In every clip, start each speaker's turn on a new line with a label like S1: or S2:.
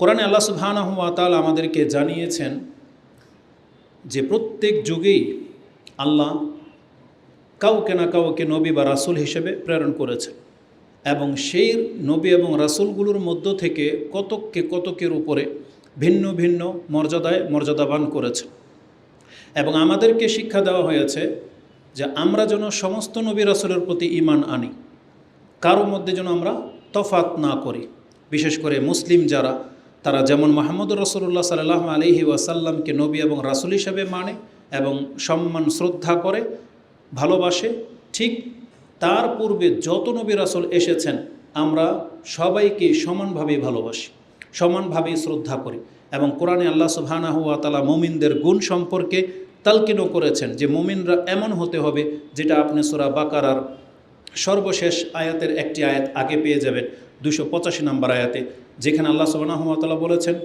S1: কোরআনে আল্লাহ সুবহানাহুয়াতাল আমাদেরকে জানিয়েছেন যে প্রত্যেক যুগেই আল্লাহ কাউকে না কাউকে নবী বা রাসুল হিসেবে প্রেরণ করেছেন এবং সেই নবী এবং রাসুলগুলোর মধ্য থেকে কতককে কতকের উপরে ভিন্ন ভিন্ন মর্যাদায় মর্যাদাবান করেছে এবং আমাদেরকে শিক্ষা দেওয়া হয়েছে যে আমরা যেন সমস্ত নবী রাসুলের প্রতি ইমান আনি কারোর মধ্যে যেন আমরা তফাত না করি। বিশেষ করে মুসলিম যারা তারা যেমন মাহমুদ রসুল্লাহ সাল্লাহ আলহি ওয়াসাল্লামকে নবী এবং রাসুল হিসাবে মানে এবং সম্মান, শ্রদ্ধা করে, ভালোবাসে, ঠিক তার পূর্বে যত নবী রাসুল এসেছেন, আমরা সবাইকে সমানভাবে ভালোবাসি সমানভাবে শ্রদ্ধা করি এবং কোরআনে আল্লাহ সুবহানাহু ওয়া তাআলা মুমিনদের গুণ সম্পর্কে তালকিনও করেছেন যে মুমিনরা এমন হতে হবে যেটা আপনি সূরা বাকারার সর্বশেষ আয়াতের একটি আয়াত আগে পেয়ে যাবেন। দুশো পঁচাশি নম্বর আয়াতে, যেখানে আল্লাহ ওয়া বলেছেন,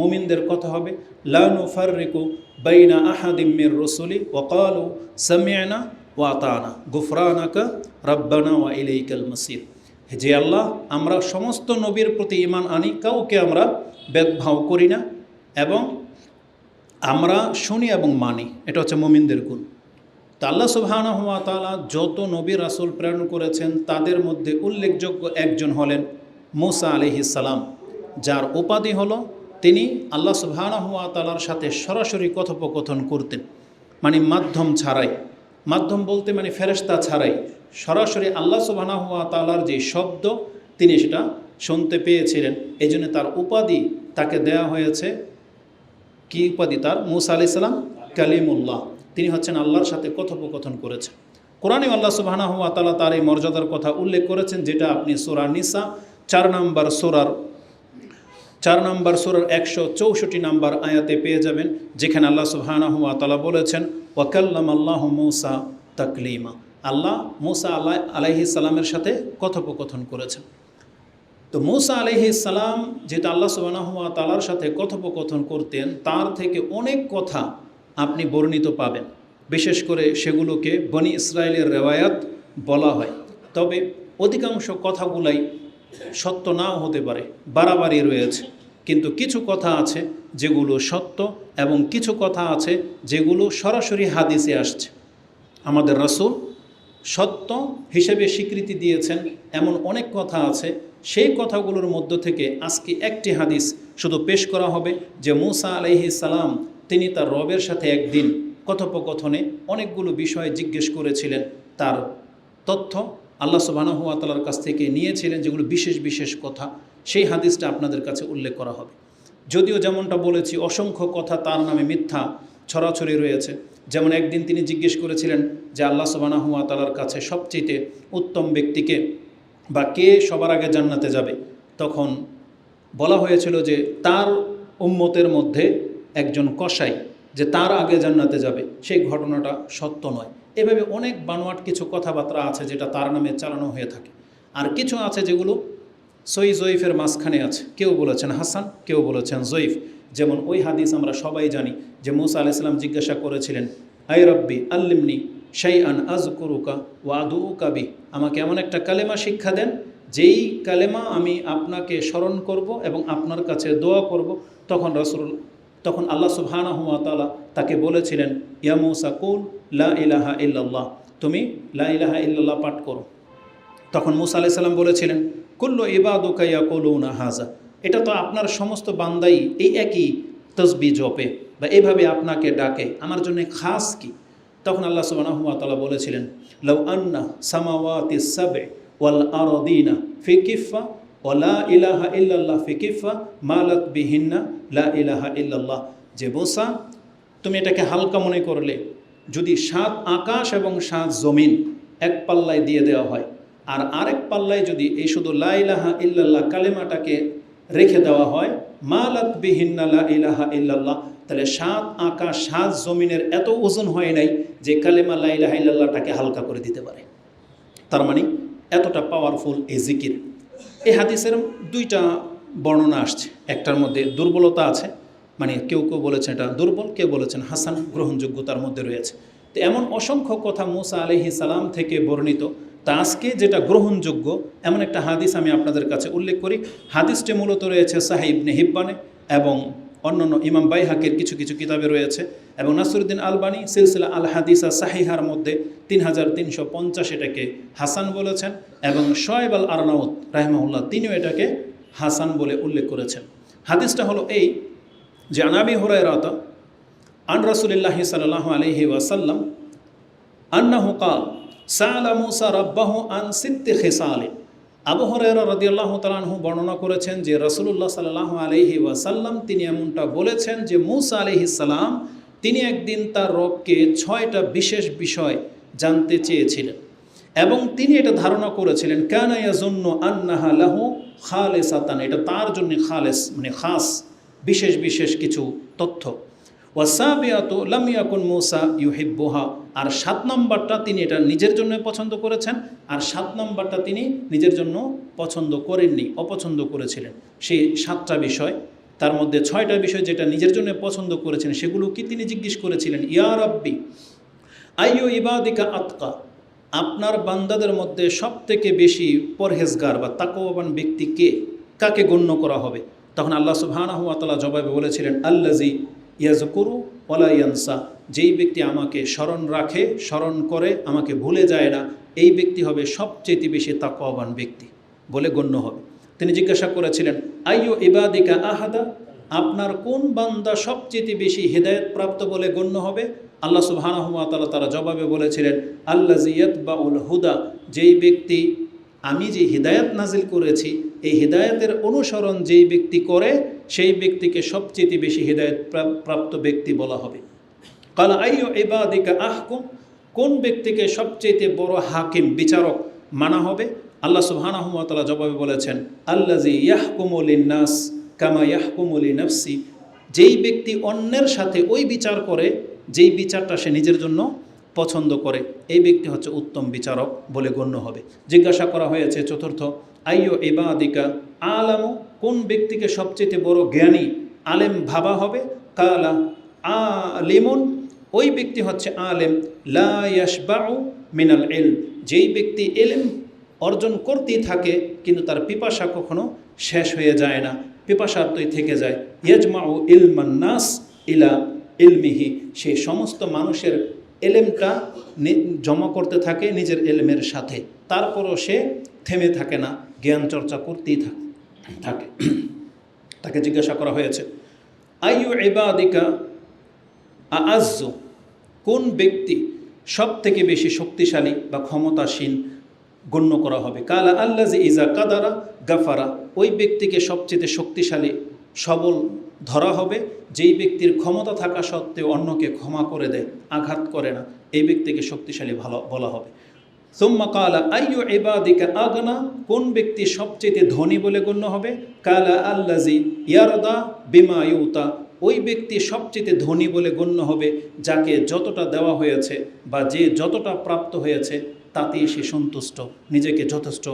S1: মুমিনদের কথা হবে, লা নুফাররিকু বাইনা আহাদিম মির রসুলি ওয়া ক্বালু সামি'না ওয়া আতানা গুফরানাকা রাব্বানা ওয়া ইলাইকাল মাসির। যে আল্লাহ, আমরা সমস্ত নবীর প্রতি ইমান আনি, কাউকে আমরা ভেদভাব করি না এবং আমরা শুনি এবং মানি। এটা হচ্ছে মুমিনদের গুণ। তা আল্লাহ সুবহান যত নবী রাসুল প্রেরণ করেছেন, তাদের মধ্যে উল্লেখযোগ্য একজন হলেন মুসা সালাম, যার উপাধি হলো তিনি আল্লাহ হুয়া তালার সাথে সরাসরি কথোপকথন করতেন মানে মাধ্যম ছাড়াই। মাধ্যম বলতে মানে ফেরেস্তা ছাড়াই। সরাসরি আল্লাহ হুয়া তালার যে শব্দ, তিনি সেটা শুনতে পেয়েছিলেন। এই জন্য তার উপাধি তাকে দেয়া হয়েছে, কি উপাধি তার? মুসা আলি সাল্লাম কালিমুল্লাহ। তিনি হচ্ছেন আল্লাহর সাথে কথোপকথন করেছেন। কোরআনে আল্লাহ সুবাহানা হুয়া তালা তার এই মর্যাদার কথা উল্লেখ করেছেন, যেটা আপনি সোরা নিসা চার নম্বর সোরার, চার নম্বর সোরার একশো চৌষট্টি নম্বর আয়াতে পেয়ে যাবেন, যেখানে আল্লাহ সুবাহানা হুয়া তালা বলেছেন ওয়াকাল্লাম আল্লাহ মৌসা তাকলিমা। আল্লাহ মুসা আল্লাহ আলাইহি সালামের সাথে কথোপকথন করেছেন। তো মুসা আলহি সালাম যেটা আল্লাহ সুবাহ তালার সাথে কথোপকথন করতেন, তার থেকে অনেক কথা আপনি বর্ণিত পাবেন। বিশেষ করে সেগুলোকে বনি ইসরায়েলের রেওয়ায়াত বলা হয়। তবে অধিকাংশ কথাগুলাই সত্য নাও হতে পারে, বাড়াবাড়ি রয়েছে। কিন্তু কিছু কথা আছে যেগুলো সত্য এবং কিছু কথা আছে যেগুলো সরাসরি হাদিসে আসছে। আমাদের রসুল সত্য হিসেবে স্বীকৃতি দিয়েছেন, এমন অনেক কথা আছে। সেই কথাগুলোর মধ্য থেকে আজকে একটি হাদিস শুধু পেশ করা হবে যে মুসা আলহি সালাম তিনি তার রবের সাথে একদিন কথোপকথনে অনেকগুলো বিষয় জিজ্ঞেস করেছিলেন। তার তথ্য আল্লাহ সুবাহানুয়া তালার কাছ থেকে নিয়েছিলেন যেগুলো বিশেষ বিশেষ কথা, সেই হাদিসটা আপনাদের কাছে উল্লেখ করা হবে। যদিও যেমনটা বলেছি, অসংখ্য কথা তার নামে মিথ্যা ছড়াছড়ি রয়েছে। যেমন একদিন তিনি জিজ্ঞেস করেছিলেন যে আল্লাহ সুবানাহুয়া তালার কাছে সবচেয়ে উত্তম ব্যক্তিকে বা কে সবার আগে জান্নাতে যাবে? তখন বলা হয়েছিল যে তার উম্মতের মধ্যে একজন কসাই যে তার আগে জান্নাতে যাবে। সেই ঘটনাটা সত্য নয়। এভাবে অনেক বানোয়াট কিছু কথাবার্তা আছে যেটা তার নামে চালানো হয়ে থাকে। আর কিছু আছে যেগুলো সই জয়ীফের মাঝখানে আছে। কেউ বলেছেন হাসান, কেউ বলেছেন জয়ীফ। যেমন ওই হাদিস আমরা সবাই জানি যে মুসা আলাইসাল্লাম জিজ্ঞাসা করেছিলেন আই রব্বি, আল্লিমনি শাই আন আজ কুরুকা ওয়াদু কাবি আমাকে এমন একটা কালেমা শিক্ষা দেন, যেই কালেমা আমি আপনাকে স্মরণ করব এবং আপনার কাছে দোয়া করব। তখন রসুল, তখন আল্লাহ সুবহানা হুয়া তালা তাকে বলেছিলেন, ইয়া মুসা, কুল লা ইলাহা ইল্লাল্লাহ। তুমি লা ইলাহা ইল্লাল্লাহ পাঠ করো। তখন মুসা আলাইসাল্লাম বলেছিলেন, কুল্ল ইবাদুকা ইয়া কলৌনা হাজা এটা তো আপনার সমস্ত বান্দাই এই একই তসবি জপে বা এইভাবে আপনাকে ডাকে। আমার জন্য খাস কি? তখন আল্লাহ সুবাহ তালা বলেছিলেন লও আন্না সামাওয়াতি সাবে ওয়াল আরদিনা ফি কিফা ওলা ইলাহা ইল্লাল্লাহ ফি কিফা মালাত বিহিন্না লা ইলাহা ইল্লাল্লাহ। যে বোসা, তুমি এটাকে হালকা মনে করলে যদি সাত আকাশ এবং সাত জমিন এক পাল্লায় দিয়ে দেওয়া হয়, আর আরেক পাল্লায় যদি এই শুধু লা ইলাহা ইল্লাল্লাহ কালেমাটাকে রেখে দেওয়া হয় মালাত বিহিন্না লা ইলাহা ইল্লাল্লাহ, তাহলে সাত আকাশ, সাত জমিনের এত ওজন হয় নাই যে কালেমা লা ইলাহা ইল্লাল্লাহটাকে হালকা করে দিতে পারে। তার মানে এতটা পাওয়ারফুল এই জিকির। এই হাদিসের দুইটা বর্ণনা আসছে। একটার মধ্যে দুর্বলতা আছে মানে কেউ কেউ বলেছেন এটা দুর্বল, কেউ বলেছেন হাসান গ্রহণযোগ্যতার মধ্যে রয়েছে। তো এমন অসংখ্য কথা মুসা আলহি সালাম থেকে বর্ণিত। তা আজকে যেটা গ্রহণযোগ্য, এমন একটা হাদিস আমি আপনাদের কাছে উল্লেখ করি। হাদিসটি মূলত রয়েছে সাহিব নেহিব্বানে এবং অন্যান্য ইমাম বাইহাকের কিছু কিছু কিতাবে রয়েছে এবং নাসরুদ্দিন আলবানি সিলসিলা আল হাদিসা সাহিহার মধ্যে তিন হাজার তিনশো পঞ্চাশ এটাকে হাসান বলেছেন এবং শোয়েব আল আরনাউদ রাহমাউল্লাহ তিনিও এটাকে হাসান বলে উল্লেখ করেছেন। হাদিসটা হলো এই যে আনাবি হরাইরাতা আন রাসুলিল্লাহি সাল্লাহ আলহি ওয়াসাল্লাম আন্নাহু কাল, সাআলা মুসা রাব্বাহু আন সিত্তি খিসালিন। আবু হরাইরা রাদিয়াল্লাহু তাআলাহু বর্ণনা করেছেন যে রাসূলুল্লাহ সাল্লাল্লাহু আলাইহি ওয়াসাল্লাম তিনি এমনটা বলেছেন যে মুসা আলাইহিস সালাম তিনি একদিন তার রবকে ছয়টা বিশেষ বিষয় জানতে চেয়েছিলেন এবং তিনি এটা ধারণা করেছিলেন, কেন ইয়াজুন্নু আন্নাহা লাহু খালেসাতান এটা তার জন্য খালেস মানে খাস। বিশেষ বিশেষ কিছু তথ্য। ওয়াসাবিয়াত লামিয়াকুন মুসা ইউহিব্বুহা। আর সাত নম্বরটা তিনি এটা নিজের জন্য পছন্দ করেছেন, আর সাত নম্বরটা তিনি নিজের জন্য পছন্দ করেননি, অপছন্দ করেছিলেন। সেই সাতটা বিষয়, তার মধ্যে ছয়টা বিষয় যেটা নিজের জন্য পছন্দ করেছেন, সেগুলো কি তিনি জিজ্ঞেস করেছিলেন? ইয়া রব্বি, আইয়ু ইবাদিকা আতকা, আপনার বান্দাদের মধ্যে সব থেকে বেশি পরহেজগার বা তাকওয়াবান ব্যক্তি কে? কাকে গণ্য করা হবে? তখন আল্লাহ সুবহানাহু ওয়া তাআলা জবাবে বলেছিলেন আল্লাজি ইয়াজকুরু ওয়ালা ইয়ানসা। যেই ব্যক্তি আমাকে স্মরণ রাখে, স্মরণ করে, আমাকে ভুলে যায় না, এই ব্যক্তি হবে সবচেয়ে বেশি তাকওয়াবান ব্যক্তি বলে গণ্য হবে। তিনি জিজ্ঞাসা করেছিলেন, আইয়ু ইবাদিকা আহাদা? আপনার কোন বান্দা সবচেয়ে বেশি হৃদায়ত প্রাপ্ত বলে গণ্য হবে? আল্লাহ সুবহানাহু ওয়া তাআলা তারা জবাবে বলেছিলেন আল্লাহ জিয়ত বাউল হুদা। যেই ব্যক্তি আমি যে হৃদায়ত নাজিল করেছি এই হৃদায়তের অনুসরণ যেই ব্যক্তি করে, সেই ব্যক্তিকে সবচেয়ে বেশি হৃদায়ত প্রাপ্ত ব্যক্তি বলা হবে। কালা আইয়ু ইবাদিকা আহকুম, কোন ব্যক্তিকে সবচেয়ে বড় হাকিম, বিচারক মানা হবে? আল্লাহ সুবহানাহু ওয়া তাআলা জবাবে বলেছেন আল্লাজি ইয়াহকুমুল নাস কামা ইয়াহকুমুল নফসি যেই ব্যক্তি অন্যের সাথে ওই বিচার করে, যেই বিচারটা সে নিজের জন্য পছন্দ করে, এই ব্যক্তি হচ্ছে উত্তম বিচারক বলে গণ্য হবে। জিজ্ঞাসা করা হয়েছে, চতুর্থ আইয়ো ইবাদিকা, আলামু, কোন ব্যক্তিকে সবচেয়ে বড় জ্ঞানী আলেম ভাবা হবে? কালা, আলিমুন, ওই ব্যক্তি হচ্ছে আলেম। লা ইয়াশবাউ মিনাল এল যেই ব্যক্তি এলেম অর্জন করতেই থাকে, কিন্তু তার পিপাসা কখনো শেষ হয়ে যায় না পিপাসার্থই থেকে যায়। ইয়াজমাউ ইলমান নাস ইলা ইলমিহি, সে সমস্ত মানুষের এলেমটা জমা করতে থাকে নিজের এলেমের সাথে। তারপরও সে থেমে থাকে না। জ্ঞান চর্চা করতেই থাক- তাকে জিজ্ঞাসা করা হয়েছে, আইয়ু ইবাদিকা আজ্জ কোন ব্যক্তি সব থেকে বেশি শক্তিশালী বা ক্ষমতাসীন গণ্য করা হবে? কালা আল্লাহ ইজা কাদারা গাফারা। ওই ব্যক্তিকে সবচেয়ে শক্তিশালী, সবল ধরা হবে, যেই ব্যক্তির ক্ষমতা থাকা সত্ত্বেও অন্যকে ক্ষমা করে দেয়, আঘাত করে না। এই ব্যক্তিকে শক্তিশালী ভালো বলা হবে। সুম্মা কালা, আইয়ু ইবাদিকা আগনা, কোন ব্যক্তি সবচেয়ে ধনী বলে গণ্য হবে? কালা আল্লাজি ইয়ারদা বিমা ওই ব্যক্তি সবচেয়ে ধনী বলে গণ্য হবে, যাকে যতটা দেওয়া হয়েছে বা যে যতটা প্রাপ্ত হয়েছে, তাতেই সে সন্তুষ্ট, নিজেকে যথেষ্ট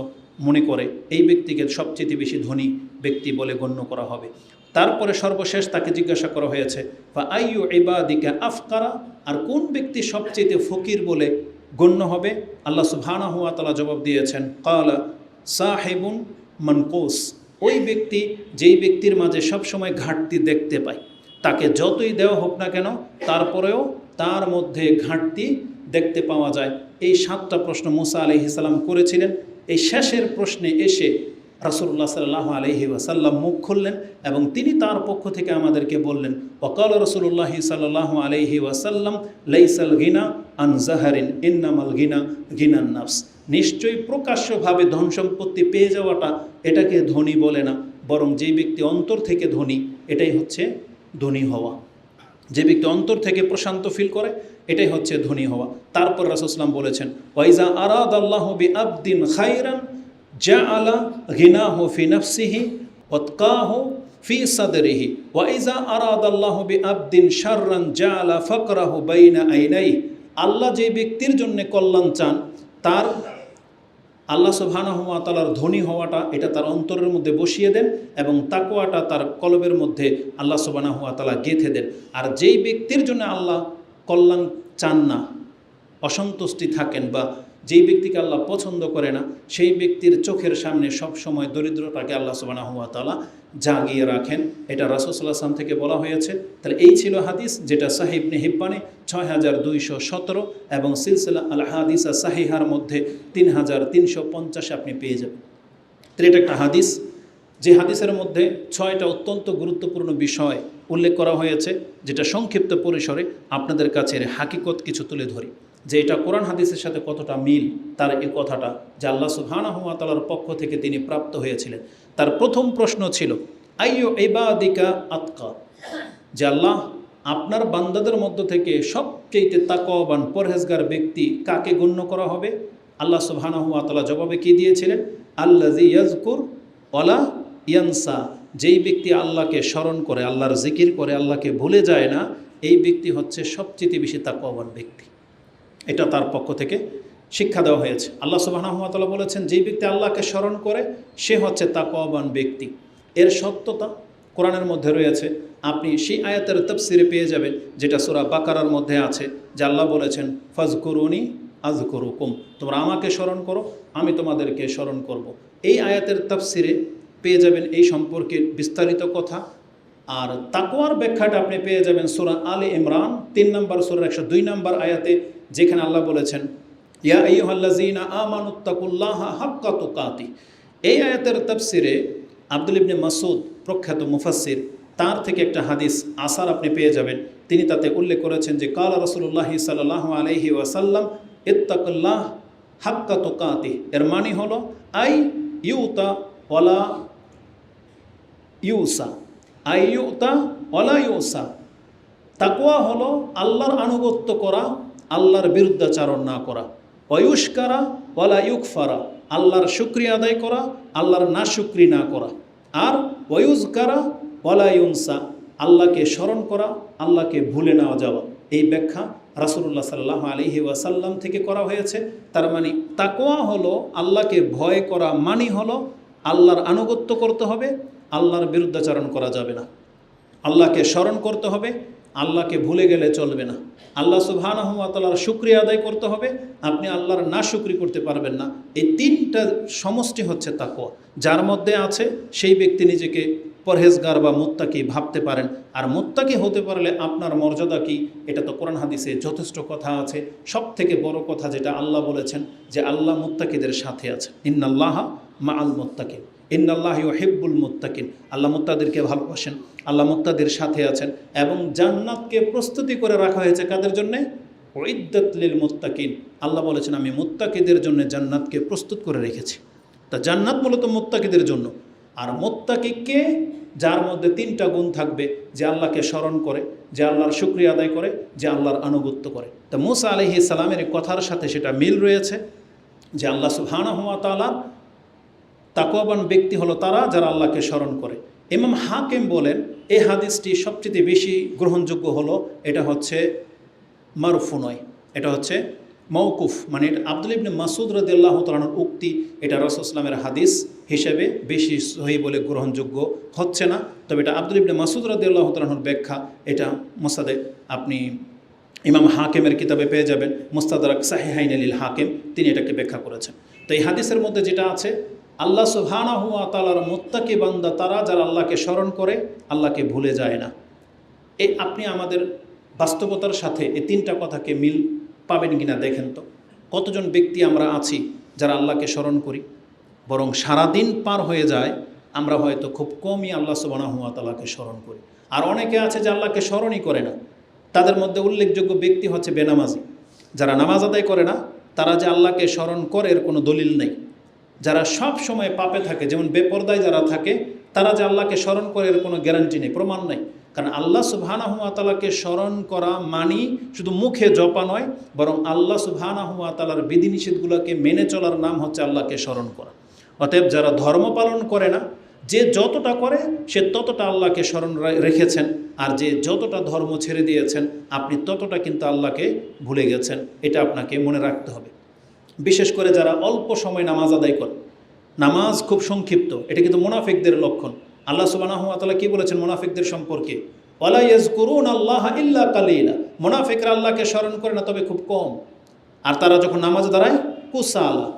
S1: মনে করে। এই ব্যক্তিকে সবচেয়ে বেশি ধনী ব্যক্তি বলে গণ্য করা হবে। তারপরে সর্বশেষ তাকে জিজ্ঞাসা করা হয়েছে বা আইয়ু ইবাদিকা আফকারা আর কোন ব্যক্তি সবচেয়ে ফকির বলে গণ্য হবে। আল্লাহ সুবহানাহু ওয়া তাআলা জবাব দিয়েছেন, কালা সাহেবুন মনকোস। ওই ব্যক্তি যেই ব্যক্তির মাঝে সবসময় ঘাটতি দেখতে পায়। তাকে যতই দেওয়া হোক না কেন, তারপরেও তার মধ্যে ঘাটতি দেখতে পাওয়া যায়। এই সাতটা প্রশ্ন মুসা আলহিসাল্লাম করেছিলেন। এই শেষের প্রশ্নে এসে রাসুল্লাহ সাল্লাহ আলহি ওয়াসাল্লাম মুখ খুললেন এবং তিনি তার পক্ষ থেকে আমাদেরকে বললেন ওকাল রসুল্লাহি সাল্লাহ আলহি ওয়াসাল্লাম, লাইসাল গিনা আন জাহারিন, ইন্নামাল গিনা গিনান নাফস। নিশ্চয়ই প্রকাশ্যভাবে ধন সম্পত্তি পেয়ে যাওয়াটা এটাকে ধনী বলে না, বরং যেই ব্যক্তি অন্তর থেকে ধনী, এটাই হচ্ছে ধনী হওয়া। যে ব্যক্তি অন্তর থেকে প্রশান্ত ফিল করে, এটাই হচ্ছে ধনী হওয়া। তারপর রাসুসলাম বলেছেন ওয়াইজা আরাদ আল্লাহ বি আবদিন খাইরান যা আলা ঘিনাহ ফি নফসিহি ওৎকাহ ফি সাদরিহি ওয়াইজা আরাদ আল্লাহ বি আবদিন শাররান যা আলা ফকরাহু বাইনা আইনাই আল্লাহ যে ব্যক্তির জন্য কল্যাণ চান, তার আল্লাহ সুবহানাহুয়াতালার ধনী হওয়াটা এটা তার অন্তরের মধ্যে বসিয়ে দেন এবং তাকোয়াটা তার কলবের মধ্যে আল্লাহ সুবহানাহুয়াতালা গেঁথে দেন। আর যেই ব্যক্তির জন্য আল্লাহ কল্যাণ চান না, অসন্তুষ্টি থাকেন বা যেই ব্যক্তিকে আল্লাহ পছন্দ করে না, সেই ব্যক্তির চোখের সামনে সব সময় দরিদ্রতাকে আল্লাহ সুবাহ তালা জাগিয়ে রাখেন। এটা রাসুসাল্লাহাম থেকে বলা হয়েছে। তাহলে এই ছিল হাদিস যেটা সাহিব হিব্বানে ছয় হাজার দুইশো সতেরো এবং সিলসিলা আল হাদিসা সাহিহার মধ্যে তিন হাজার তিনশো পঞ্চাশে আপনি পেয়ে যাবেন। তাহলে এটা একটা হাদিস। যে হাদিসের মধ্যে ছয়টা অত্যন্ত গুরুত্বপূর্ণ বিষয় উল্লেখ করা হয়েছে, যেটা সংক্ষিপ্ত পরিসরে আপনাদের কাছে হাকিকত কিছু তুলে ধরি। যে এটা কোরআন হাদিসের সাথে কতটা মিল, তার এই কথাটা যে আল্লাহ সুবহানাহুয়াতালার পক্ষ থেকে তিনি প্রাপ্ত হয়েছিলেন। তার প্রথম প্রশ্ন ছিল, আইয়ো এবাদিকা আতকা? যে আল্লাহ, আপনার বান্দাদের মধ্য থেকে সবচেয়ে তাকওয়াবান, পরহেজগার ব্যক্তি কাকে গণ্য করা হবে? আল্লাহ সুবহানাহুয়াতালা জবাবে কি দিয়েছিলেন? আল্লাজি ইয়াজকুর অলা ইয়ানসা। যেই ব্যক্তি আল্লাহকে স্মরণ করে, আল্লাহর জিকির করে, আল্লাহকে ভুলে যায় না, এই ব্যক্তি হচ্ছে সবচেয়ে বেশি তাকওয়াবান ব্যক্তি। এটা তার পক্ষ থেকে শিক্ষা দেওয়া হয়েছে। আল্লাহ সুবাহতালা বলেছেন, যেই ব্যক্তি আল্লাহকে স্মরণ করে, সে হচ্ছে তাকওয়াবান ব্যক্তি। এর সত্যতা কোরআনের মধ্যে রয়েছে। আপনি সেই আয়াতের তফসিরে পেয়ে যাবেন, যেটা সুরা বাকারার মধ্যে আছে, যে আল্লাহ বলেছেন ফজ করুনি আজ করুকুম তোমরা আমাকে স্মরণ করো, আমি তোমাদেরকে স্মরণ করব। এই আয়াতের তফসিরে পেয়ে যাবেন এই সম্পর্কে বিস্তারিত কথা। আর তাকওয়ার ব্যাখ্যাটা আপনি পেয়ে যাবেন সুরা আলে ইমরান, তিন নম্বর সুরার একশো দুই নম্বর আয়াতে, যেখানে আল্লাহ বলেছেন, ইয়া আইয়ুহাল্লাযীনা আমানুত্তাকুল্লাহা হাক্কা তুকাতি। এই আয়াতের তাফসিরে আব্দুল ইবনে মাসুদ প্রখ্যাত মুফাসসির, তার থেকে একটা হাদিস আসার আপনি পেয়ে যাবেন। তিনি তাতে উল্লেখ করেছেন যে, কালা রাসূলুল্লাহি সাল্লাল্লাহু আলাইহি ওয়াসাল্লাম, ইত্তাকুল্লাহ হাক্কা তুকাতি। এর মানে হলো, আই ইউতা ওয়ালা ইউসা। আই ইউতা ওয়ালা তাকুয়া হলো আল্লাহর আনুগত্য করা, আল্লাহর বিরুদ্ধাচারণ না করা। অয়ুষ্কারা ওয়ালা ইউকফারা। আল্লাহর শুক্রিয়া আদায় করা, আল্লাহর না শুক্রি না করা। আর ওয়ুজকারা ওয়ালা ইউনসা। আল্লাহকে স্মরণ করা, আল্লাহকে ভুলে না যাওয়া। এই ব্যাখ্যা রাসুল্লাহ সাল্লাহ আলহি ওয়াসাল্লাম থেকে করা হয়েছে। তার মানে তাকোয়া হলো আল্লাহকে ভয় করা মানি হলো আল্লাহর আনুগত্য করতে হবে আল্লাহর বিরুদ্ধাচারণ করা যাবে না। আল্লাহকে স্মরণ করতে হবে আল্লাহকে ভুলে গেলে চলবে না। আল্লাহ সুবহানাহুয়াতালার শুক্রিয়া আদায় করতে হবে। আপনি আল্লাহর না শুক্রি করতে পারবেন না। এই তিনটা সমষ্টি হচ্ছে তাকোয়া যার মধ্যে আছে সেই ব্যক্তি নিজেকে পরহেজগার বা মোত্তাকি ভাবতে পারেন। আর মোত্তাকি হতে পারলে আপনার মর্যাদা কি, এটা তো কোরআন হাদিসে যথেষ্ট কথা আছে। সব থেকে বড় কথা যেটা আল্লাহ বলেছেন যে আল্লাহ মোত্তাকিদের সাথে আছে। ইন্নাল্লাহ মা আল মুত্তাকিন। ইন্নাল্লাহ হেব্বুল মুত্তাকিন। আল্লাহ মুত্তাদেরকে ভালোবাসেন, আল্লাহ মুত্তাদের সাথে আছেন এবং জান্নাতকে প্রস্তুতি করে রাখা হয়েছে কাদের জন্যে? ওইদ্দাতলিল মুত্তাকিন। আল্লাহ বলেছেন, আমি মুত্তাকিদের জন্য জান্নাতকে প্রস্তুত করে রেখেছি। তা জান্নাত মূলত মুত্তাকিদের জন্য। আর মোত্তাকিকে যার মধ্যে তিনটা গুণ থাকবে, যে আল্লাহকে স্মরণ করে, যে আল্লাহর শুক্রিয়া আদায় করে, যে আল্লাহর আনুগত্য করে। তা মুসা আলহি সালামের কথার সাথে সেটা মিল রয়েছে, যে আল্লাহ সুবহানা হুয়া তালা তাকওয়াবান ব্যক্তি হলো তারা যারা আল্লাহকে স্মরণ করে। ইমাম হাকিম বলেন, এই হাদিসটি সবচেয়ে বেশি গ্রহণযোগ্য হলো, এটা হচ্ছে মারুফু নয়, এটা হচ্ছে মৌকুফ মানে এটা আব্দুল ইবনে মাসুদ রদিয়াল্লাহ তালানোর উক্তি, এটা রসুলামের হাদিস হিসেবে বেশি সহি বলে গ্রহণযোগ্য হচ্ছে না। তবে এটা আব্দুল ইবনে মাসুদ রদিয়াল্লাহ তালানোর ব্যাখ্যা, এটা মোসাদে আপনি ইমাম হাকিমের কিতাবে পেয়ে যাবেন মুস্তাদারাক সাহেহাইন আলীল হাকিম, তিনি এটাকে ব্যাখ্যা করেছেন। তো এই হাদিসের মধ্যে যেটা আছে আল্লাহ সুবহানা হুয়া তালার মোত্তাকি বান্দা তারা যারা আল্লাহকে স্মরণ করে, আল্লাহকে ভুলে যায় না। এই আপনি আমাদের বাস্তবতার সাথে এই তিনটা কথাকে মিল পাবেন কিনা দেখেন তো। কতজন ব্যক্তি আমরা আছি যারা আল্লাহকে স্মরণ করি? বরং সারাদিন পার হয়ে যায়, আমরা হয়তো খুব কমই আল্লাহ সুবানা হুয়া তালাকে স্মরণ করি। আর অনেকে আছে যে আল্লাহকে স্মরণই করে না। তাদের মধ্যে উল্লেখযোগ্য ব্যক্তি হচ্ছে বেনামাজি। যারা নামাজ আদায় করে না, তারা যে আল্লাহকে স্মরণ করে এর কোনো দলিল নেই। যারা সব সময় পাপে থাকে, যেমন বেপরদায় যারা থাকে, তারা যে আল্লাহকে স্মরণ করে এর কোনো গ্যারান্টি নেই, প্রমাণ নেই। কারণ আল্লাহ সুবহানাহুয়াতালাকে স্মরণ করা মানি শুধু মুখে জপা নয়, বরং আল্লাহ সুবহানাহুয়াতালার বিধিনিষেধগুলোকে মেনে চলার নাম হচ্ছে আল্লাহকে স্মরণ করা। অতএব যারা ধর্ম পালন করে না, যে যতটা করে, সে ততটা আল্লাহকে স্মরণ রেখেছেন, আর যে যতটা ধর্ম ছেড়ে দিয়েছেন, আপনি ততটা কিন্তু আল্লাহকে ভুলে গেছেন। এটা আপনাকে মনে রাখতে হবে। বিশেষ করে যারা অল্প সময় নামাজ আদায় করে নামাজ খুব সংক্ষিপ্ত, এটা কিন্তু মুনাফিকদের লক্ষণ। আল্লাহ সুবানাহতালা কি বলেছেন মুনাফিকদের সম্পর্কে? ওয়ালাইয়াজ করুন আল্লাহ ইল্লা কালিলা। মুনাফিকরা আল্লাহকে স্মরণ করে না, তবে খুব কম। আর তারা যখন নামাজ দাঁড়ায়, কুসালা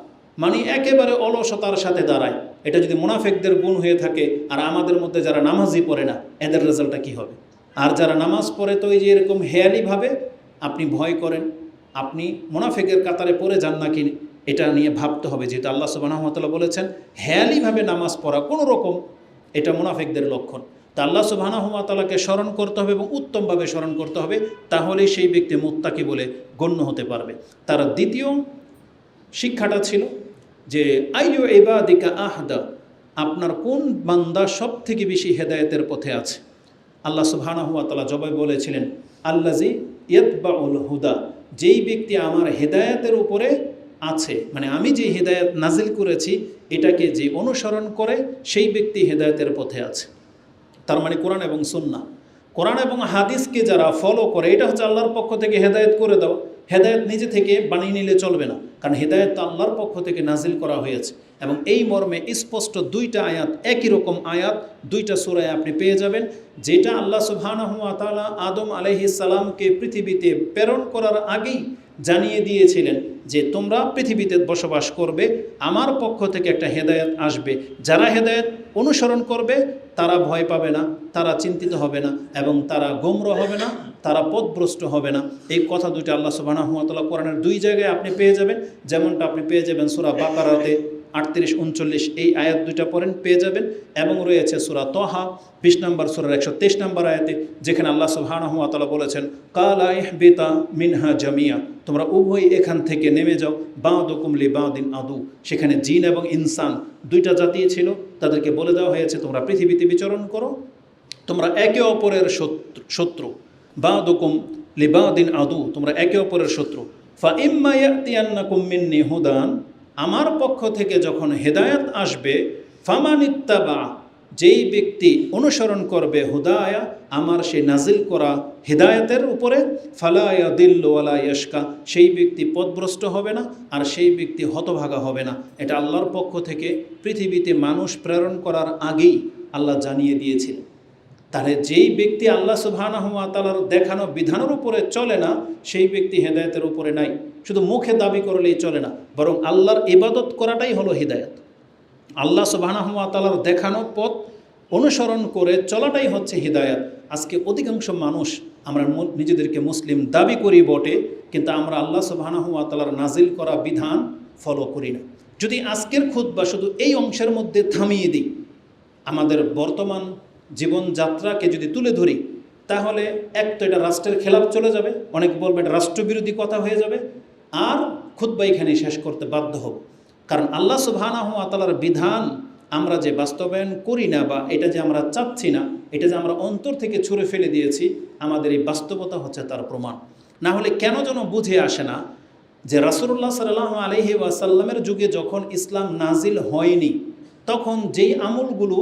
S1: মানে একেবারে অলসতার সাথে দাঁড়ায়। এটা যদি মুনাফেকদের গুণ হয়ে থাকে, আর আমাদের মধ্যে যারা নামাজই পড়ে না, এদের রেজাল্টটা কি হবে? আর যারা নামাজ পড়ে, তো এই যে এরকম হেয়ালিভাবে আপনি ভয় করেন। আপনি মোনাফেকের কাতারে পড়ে যান নাকি, এটা নিয়ে ভাবতে হবে, যেহেতু আল্লাহ সুবাহতাল্লাহ বলেছেন, হেয়ালিভাবে নামাজ পড়া কোনো রকম, এটা মোনাফেকদের লক্ষণ। তা আল্লাহ সুবাহানহমাতালাকে স্মরণ করতে হবে এবং উত্তমভাবে স্মরণ করতে হবে, তাহলেই সেই ব্যক্তি মুত্তাকি বলে গণ্য হতে পারবে। তার দ্বিতীয় শিক্ষাটা ছিল যে, আইয়ো এবাদিকা আহদা, আপনার কোন বান্দা সব থেকে বেশি হেদায়েতের পথে আছে? আল্লাহ সুবহানাহুয়াতালা জবাই বলেছিলেন আল্লাজি ইয়তবাউল হুদা যেই ব্যক্তি আমার হেদায়েতের উপরে আছে মানে আমি যে হেদায়েত নাজিল করেছি, এটাকে যে অনুসরণ করে, সেই ব্যক্তি হেদায়তের পথে আছে। তার মানে কোরআন এবং সুন্না কোরআন এবং হাদিসকে যারা ফলো করে, এটা হচ্ছে আল্লাহর পক্ষ থেকে হেদায়ত করে দাও। হেদায়ত নিজে থেকে বানিয়ে নিলে চলবে না। কারণ হেদায়েত আল্লাহর পক্ষ থেকে নাজিল করা হয়েছে। এবং এই মর্মে স্পষ্ট দুইটা আয়াত, একই রকম আয়াত, দুইটা সুরায় আপনি পেয়ে যাবেন, যেটা আল্লাহ তাআলা আদম আলাইহিস সালামকে পৃথিবীতে প্রেরণ করার আগেই জানিয়ে দিয়েছিলেন যে তোমরা পৃথিবীতে বসবাস করবে, আমার পক্ষ থেকে একটা হেদায়েত আসবে। যারা হেদায়েত অনুসরণ করবে, তারা ভয় পাবে না, তারা চিন্তিত হবে না, এবং তারা গোমর হবে না তারা পথভ্রষ্ট হবে না। এই কথা দুইটা আল্লাহ সুবাহ কোরআনের দুই জায়গায় আপনি পেয়ে যাবেন। যেমনটা আপনি পেয়ে যাবেন সুরা বাকারাতে আটত্রিশ, উনচল্লিশ, এই আয়াত দুইটা পড়েন, পেয়ে যাবেন। এবং রয়েছে সুরা তহা, বিশ নম্বর সুরার একশো তেইশ নম্বর আয়াতে, যেখানে আল্লাহ সুবাহানহমাতালা বলেছেন, কালা বেতা মিনহা জামিয়া তোমরা উভয় এখান থেকে নেমে যাও বাঁদ কুমলি বাঁদিন আদু। সেখানে জিন এবং ইনসান দুইটা জাতি ছিল, তাদেরকে বলে দেওয়া হয়েছে, তোমরা পৃথিবীতে বিচরণ করো, তোমরা একে অপরের শত্রু। বাদুকুম লিবাদিন আদু, তোমরা একে অপরের শত্রু। ফা ইম্মায়াতিয়ান্নাকুম মিন্নি হুদান, আমার পক্ষ থেকে যখন হেদায়াত আসবে, ফামানিত্তাবা, যেই ব্যক্তি অনুসরণ করবে হুদায়া, আমার সেই নাজিল করা হেদায়তের উপরে ফালায়া দিল্লা ইয়স্কা সেই ব্যক্তি পথভ্রষ্ট হবে না, আর সেই ব্যক্তি হতভাগা হবে না। এটা আল্লাহর পক্ষ থেকে পৃথিবীতে মানুষ প্রেরণ করার আগেই আল্লাহ জানিয়ে দিয়েছিলেন। তাহলে যেই ব্যক্তি আল্লাহ সুবাহানহমাতালার দেখানো বিধানের উপরে চলে না, সেই ব্যক্তি হেদায়তের উপরে নাই। শুধু মুখে দাবি করলেই চলে না, বরং আল্লাহর ইবাদত করাটাই হলো হৃদায়ত। আল্লাহ সুবাহানহমাতালার দেখানো পথ অনুসরণ করে চলাটাই হচ্ছে হৃদায়ত। আজকে অধিকাংশ মানুষ আমরা নিজেদেরকে মুসলিম দাবি করি বটে, কিন্তু আমরা আল্লাহ সুবাহানহমাতালার নাজিল করা বিধান ফলো করি না। যদি আজকের খুদ বা শুধু এই অংশের মধ্যে থামিয়ে দিই, আমাদের বর্তমান জীবনযাত্রাকে যদি তুলে ধরি, তাহলে এক তো এটা রাষ্ট্রের খেলাপ চলে যাবে, অনেক বলবে এটা রাষ্ট্রবিরোধী কথা হয়ে যাবে, আর খুদ্া এখানে শেষ করতে বাধ্য হব। কারণ আল্লাহ সুবহানাহু ওয়া তাআলার বিধান আমরা যে বাস্তবায়ন করি না বা এটা যে আমরা চাচ্ছি না, এটা যে আমরা অন্তর থেকে ছুঁড়ে ফেলে দিয়েছি, আমাদের এই বাস্তবতা হচ্ছে তার প্রমাণ। না হলে কেন যেন বুঝে আসে না যে রাসূলুল্লাহ সাল্লাল্লাহু আলাইহি ওয়াসাল্লামের যুগে যখন ইসলাম নাজিল হয়নি, তখন যেই আমলগুলো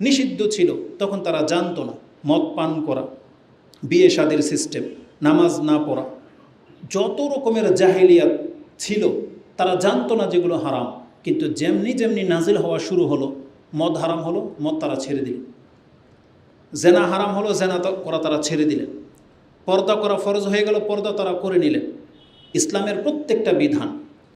S1: নিষিদ্ধ ছিল, তখন তারা জানতো না, মদ পান করা, বিয়ে সাদের সিস্টেম নামাজ না পড়া। যত রকমের জাহেলিয়াত ছিল, তারা জানতো না যেগুলো হারাম। কিন্তু যেমনি যেমনি নাজিল হওয়া শুরু হলো, মদ হারাম হলো, মদ তারা ছেড়ে দিলেন জেনা হারাম হলো, জেনা করা তারা ছেড়ে দিলেন। পর্দা করা ফরজ হয়ে গেল, পর্দা তারা করে নিলেন। ইসলামের প্রত্যেকটা বিধান